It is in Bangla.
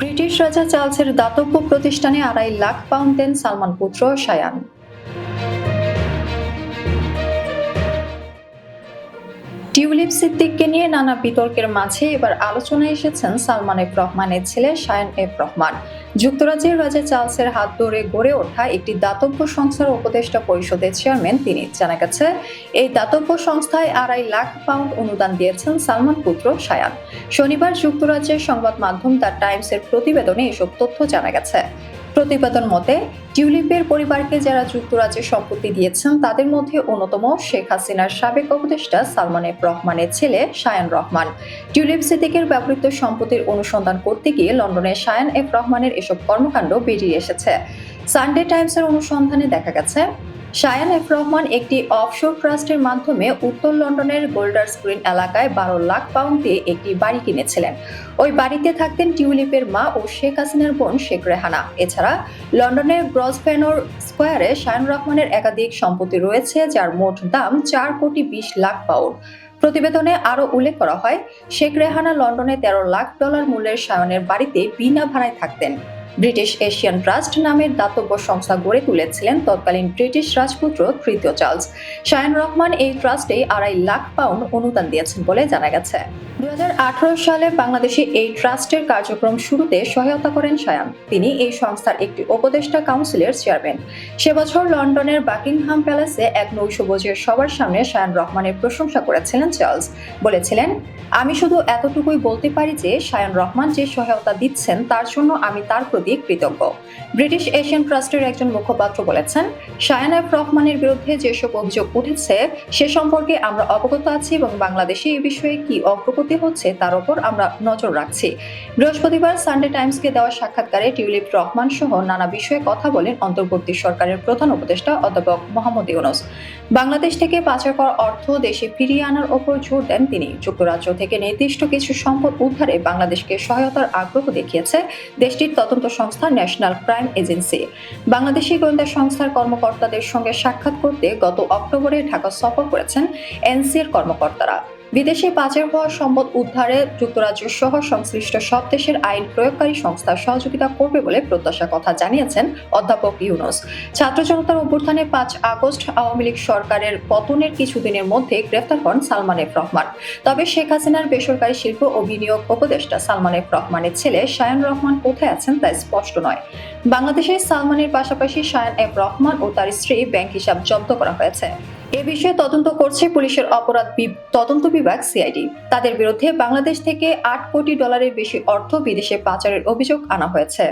ব্রিটিশ রাজা চার্লসের দাতব্য প্রতিষ্ঠানে আড়াই লাখ পাউন্ড দেন সালমান পুত্র শায়ান। টিউলিপ সিদ্দিককে নিয়ে নানা বিতর্কের মাঝে এবার আলোচনায় এসেছেন সালমান এফ রহমানের ছেলে শায়ান এফ রহমান। যুক্তরাজ্যের রাজা চার্লসের হাত ধরে গড়ে ওঠা একটি দাতব্য সংস্থার উপদেষ্টা পরিষদের চেয়ারম্যান তিনি। জানা গেছে, এই দাতব্য সংস্থায় আড়াই লাখ পাউন্ড অনুদান দিয়েছেন সালমান পুত্র শায়ান। শনিবার যুক্তরাজ্যের সংবাদ মাধ্যম দ্য টাইমসের প্রতিবেদনে এসব তথ্য জানা গেছে। প্রতিবেদন মতে, টিউলিপের পরিবারকে যারা যুক্তরাজ্যে সম্পত্তি দিয়েছেন, তাদের মধ্যে অন্যতম শেখ হাসিনার সাবেক উপদেষ্টা সালমান এফ রহমানের ছেলে শায়ান রহমান। টিউলিপ সিদ্দিকের ব্যবহৃত সম্পত্তির অনুসন্ধান করতে গিয়ে লন্ডনে সায়ান এফ রহমানের এসব কর্মকাণ্ড বেরিয়ে এসেছে। সানডে টাইমসের অনুসন্ধানে দেখা গেছে শায়ান এফ রহমান একটি অফশোর ট্রাস্টের মাধ্যমে উত্তর লন্ডনের গোল্ডার স্ক্রিন এলাকায় বারো লাখ পাউন্ড দিয়ে একটি বাড়ি কিনেছিলেন। ওই বাড়িতে থাকতেন টিউলিপের মা ও শেখ হাসিনার বোন শেখ রেহানা। এছাড়া লন্ডনের গ্রসফেনোর স্কোয়ারে শায়ান রহমানের একাধিক সম্পত্তি রয়েছে, যার মোট দাম চার কোটি বিশ লাখ পাউন্ড প্রতিবেদনে আরও উল্লেখ করা হয়, শেখ রেহানা লন্ডনে তেরো লাখ ডলার মূল্যের শায়নের বাড়িতে বিনা ভাড়ায় থাকতেন। ব্রিটিশ এশিয়ান ট্রাস্ট নামের দাতব্য সংস্থা গড়ে তুলেছিলেন তৎকালীন ব্রিটিশ রাজপুত্র তৃতীয় চার্লস। শায়ান রহমান এই ট্রাস্টে আড়াই লাখ পাউন্ড অনুদান দিয়েছেন বলে জানা গেছে। দুই হাজার আঠারো সালে বাংলাদেশে এই ট্রাস্টের কার্যক্রম শুরুতে সহায়তা করেন শায়ান। তিনি এই সংস্থার একটি উপদেষ্টা কাউন্সিলের চেয়ারম্যান। সে বছর লন্ডনের বাকিংহাম প্যালেসে এক নৈশভোজের সবার সামনে শায়ান রহমানের প্রশংসা করেছিলেন চার্লস। বলেছিলেন, আমি শুধু এতটুকুই বলতে পারি যে, শায়ান রহমান যে সহায়তা দিচ্ছেন, তার জন্য আমি তার প্রতি কৃতজ্ঞ। ব্রিটিশ এশিয়ান ট্রাস্টের একজন মুখপাত্র বলেছেন, শায়ান এফ রহমানের বিরুদ্ধে যেসব অভিযোগ উঠেছে, সে সম্পর্কে আমরা অবগত আছি এবং বাংলাদেশে এই বিষয়ে কি অগ্রগতি হচ্ছে তার উপর আমরা নজর রাখছি। বৃহস্পতিবার সানডে টাইমসকে দেওয়া সাক্ষাৎকারে টিউলিপ রহমান সহ নানা বিষয়ে কথা বলেন অন্তর্বর্তী সরকারের প্রধান উপদেষ্টা অধ্যাপক মোহাম্মদ ইউনুস। বাংলাদেশ থেকে পাচার করা অর্থ দেশে ফিরিয়ে আনার ওপর জোর দেন তিনি। যুক্তরাজ্য থেকে নির্দিষ্ট কিছু সম্পদ উদ্ধারে বাংলাদেশকে সহায়তার আগ্রহ দেখিয়েছে। দেশটির তদন্ত সংস্থা ন্যাশনাল ক্রাইম এজেন্সি। বাংলাদেশি গোয়েন্দা সংস্থার কর্মকর্তাদের সঙ্গে সাক্ষাৎ করতে গত অক্টোবরে ঢাকা সফর করেছেন এনসিএর কর্মকর্তারা। বিদেশে পাচার হওয়া সম্পদ উদ্ধারে যুক্তরাজ্য সহ সংশ্লিষ্ট সব দেশের আইন প্রয়োগকারী সংস্থা সহযোগিতা করবে বলে প্রত্যাশার কথা জানিয়েছেন অধ্যাপক ইউনুস। ছাত্র জনতার অভ্যুত্থানে পাঁচ আগস্ট আওয়ামী লীগ সরকারের পতনের কিছুদিনের মধ্যে গ্রেফতার হন সালমান এফ রহমান। তবে শেখ হাসিনার বেসরকারি শিল্প ও বিনিয়োগ উপদেষ্টা সালমান এফ রহমানের ছেলে শায়ান রহমান কোথায় আছেন তা স্পষ্ট নয়। বাংলাদেশে সালমানের পাশাপাশি শায়ান এফ রহমান ও তার স্ত্রী ব্যাংক হিসাব জব্দ করা হয়েছে। এ বিষয়ে তদন্ত করছে পুলিশের অপরাধ তদন্ত বিভাগ সিআইডি। তাদের বিরুদ্ধে বাংলাদেশ থেকে আট কোটি ডলারের বেশি অর্থ বিদেশে পাচারের অভিযোগ আনা হয়েছে।